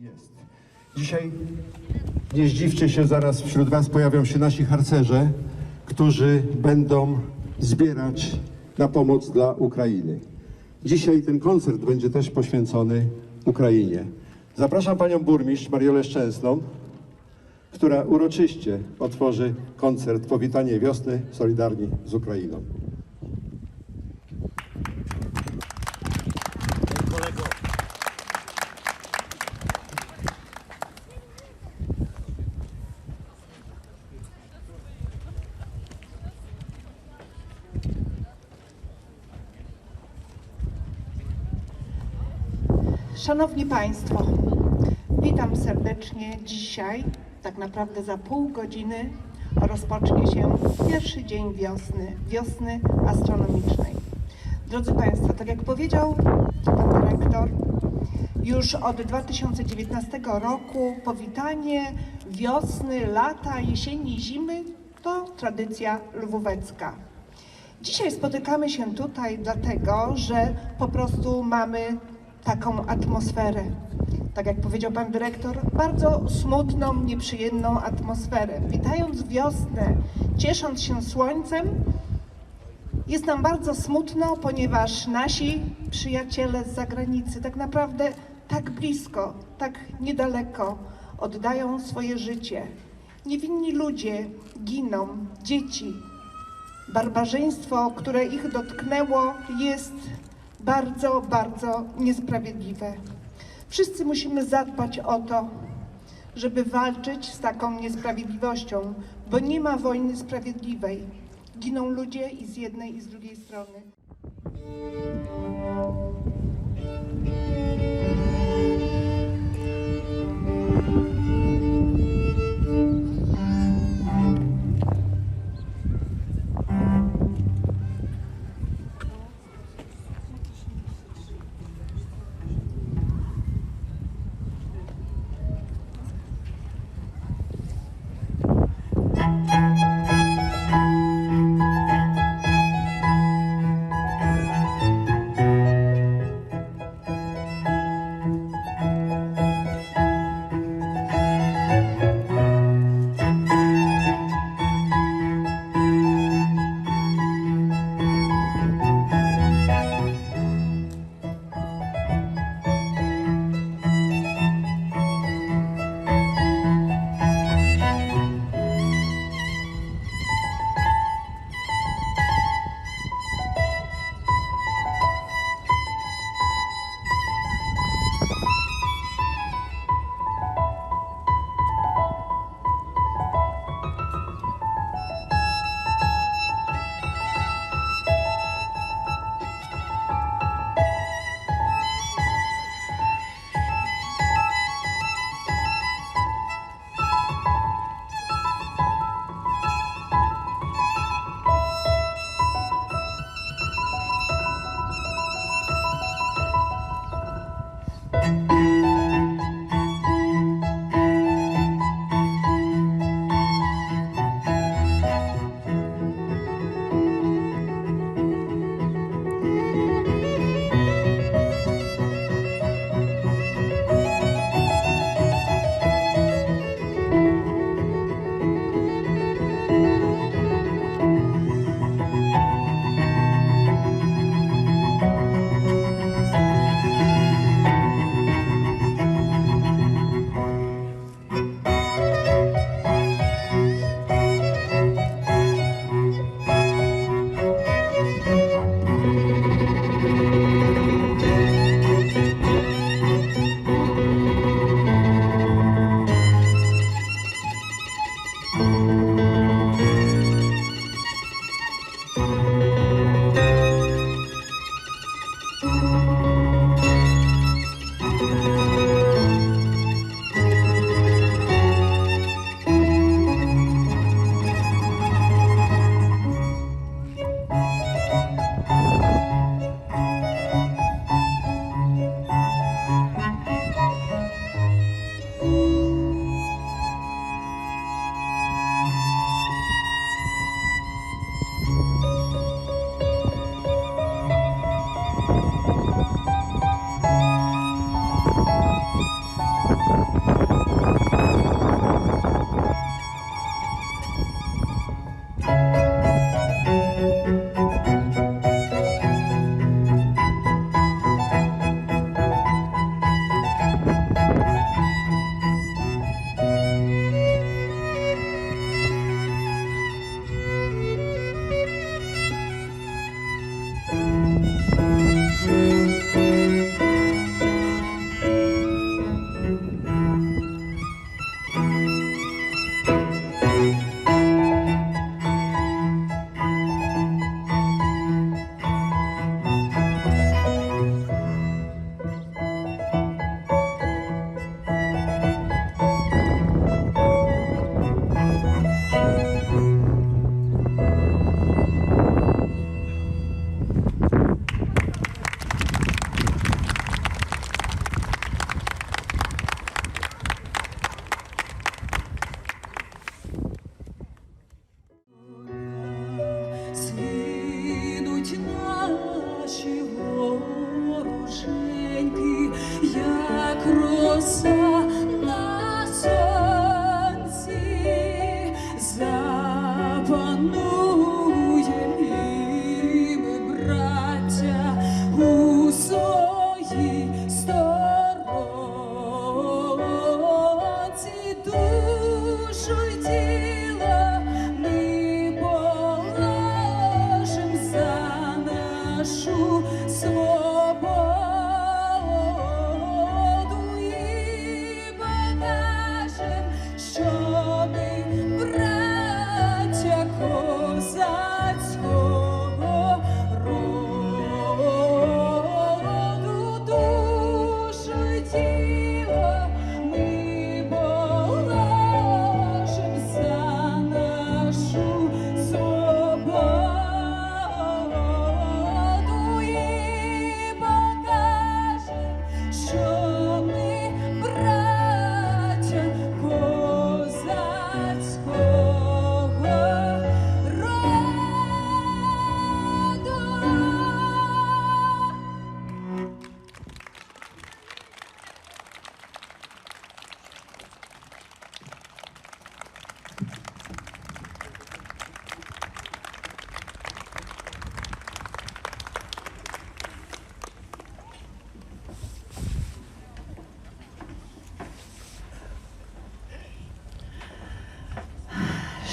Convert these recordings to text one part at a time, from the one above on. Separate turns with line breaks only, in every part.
jest. Dzisiaj nie zdziwcie się, zaraz wśród Was pojawią się nasi harcerze, którzy będą zbierać na pomoc dla Ukrainy. Dzisiaj ten koncert będzie też poświęcony Ukrainie. Zapraszam Panią Burmistrz Mariolę Szczęsną, która uroczyście otworzy koncert Powitanie Wiosny Solidarni z Ukrainą.
Szanowni Państwo, witam serdecznie dzisiaj. Tak naprawdę za pół godziny rozpocznie się pierwszy dzień wiosny, wiosny astronomicznej. Drodzy Państwo, tak jak powiedział Pan Dyrektor, już od 2019 roku powitanie wiosny, lata, jesieni, zimy to tradycja lwówecka. Dzisiaj spotykamy się tutaj dlatego, że po prostu mamy taką atmosferę. Tak jak powiedział pan dyrektor, bardzo smutną, nieprzyjemną atmosferę. Witając wiosnę, ciesząc się słońcem, jest nam bardzo smutno, ponieważ nasi przyjaciele z zagranicy tak naprawdę tak blisko, tak niedaleko oddają swoje życie. Niewinni ludzie giną, dzieci, barbarzyństwo, które ich dotknęło, jest bardzo, bardzo niesprawiedliwe. Wszyscy musimy zadbać o to, żeby walczyć z taką niesprawiedliwością, bo nie ma wojny sprawiedliwej. Giną ludzie i z jednej, i z drugiej strony.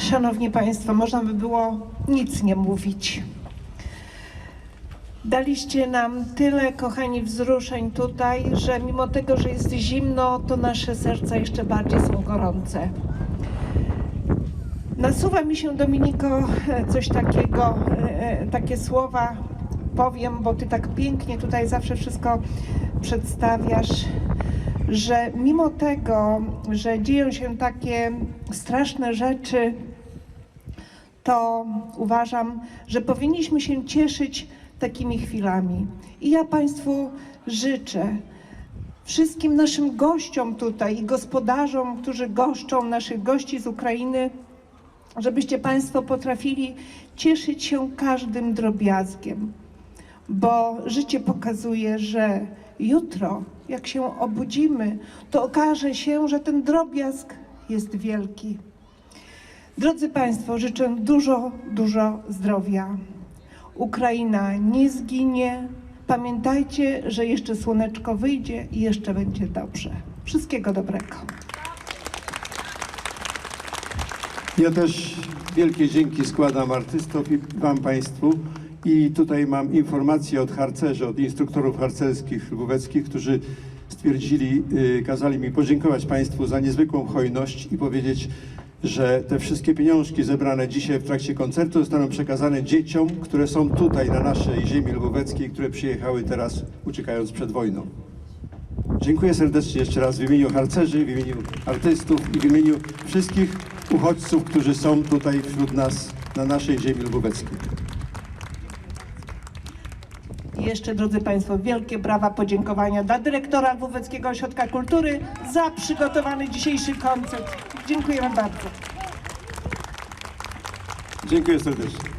Szanowni Państwo, można by było nic nie mówić. Daliście nam tyle, kochani, wzruszeń tutaj, że mimo tego, że jest zimno, to nasze serca jeszcze bardziej są gorące. Nasuwa mi się, Dominiko, coś takiego, e, e, takie słowa powiem, bo ty tak pięknie tutaj zawsze wszystko przedstawiasz, że mimo tego, że dzieją się takie straszne rzeczy, to uważam, że powinniśmy się cieszyć takimi chwilami. I ja Państwu życzę, wszystkim naszym gościom tutaj i gospodarzom, którzy goszczą naszych gości z Ukrainy, żebyście Państwo potrafili cieszyć się każdym drobiazgiem, bo życie pokazuje, że jutro, jak się obudzimy, to okaże się, że ten drobiazg jest wielki. Drodzy Państwo, życzę dużo, dużo zdrowia. Ukraina nie zginie. Pamiętajcie, że jeszcze słoneczko wyjdzie i jeszcze będzie dobrze. Wszystkiego dobrego.
Ja też wielkie dzięki składam artystom i Wam Państwu. I tutaj mam informację od harcerzy, od instruktorów harcerskich lwóweckich, którzy stwierdzili, y, kazali mi podziękować Państwu za niezwykłą hojność i powiedzieć, że te wszystkie pieniążki zebrane dzisiaj w trakcie koncertu zostaną przekazane dzieciom, które są tutaj na naszej ziemi lwóweckiej, które przyjechały teraz uciekając przed wojną. Dziękuję serdecznie jeszcze raz w imieniu harcerzy, w imieniu artystów i w imieniu wszystkich uchodźców, którzy są tutaj wśród nas na naszej ziemi luboweckiej.
Jeszcze, drodzy Państwo, wielkie brawa podziękowania dla dyrektora Lwóweckiego Ośrodka Kultury za przygotowany dzisiejszy koncert. Dziękujemy bardzo.
Dziękuję serdecznie.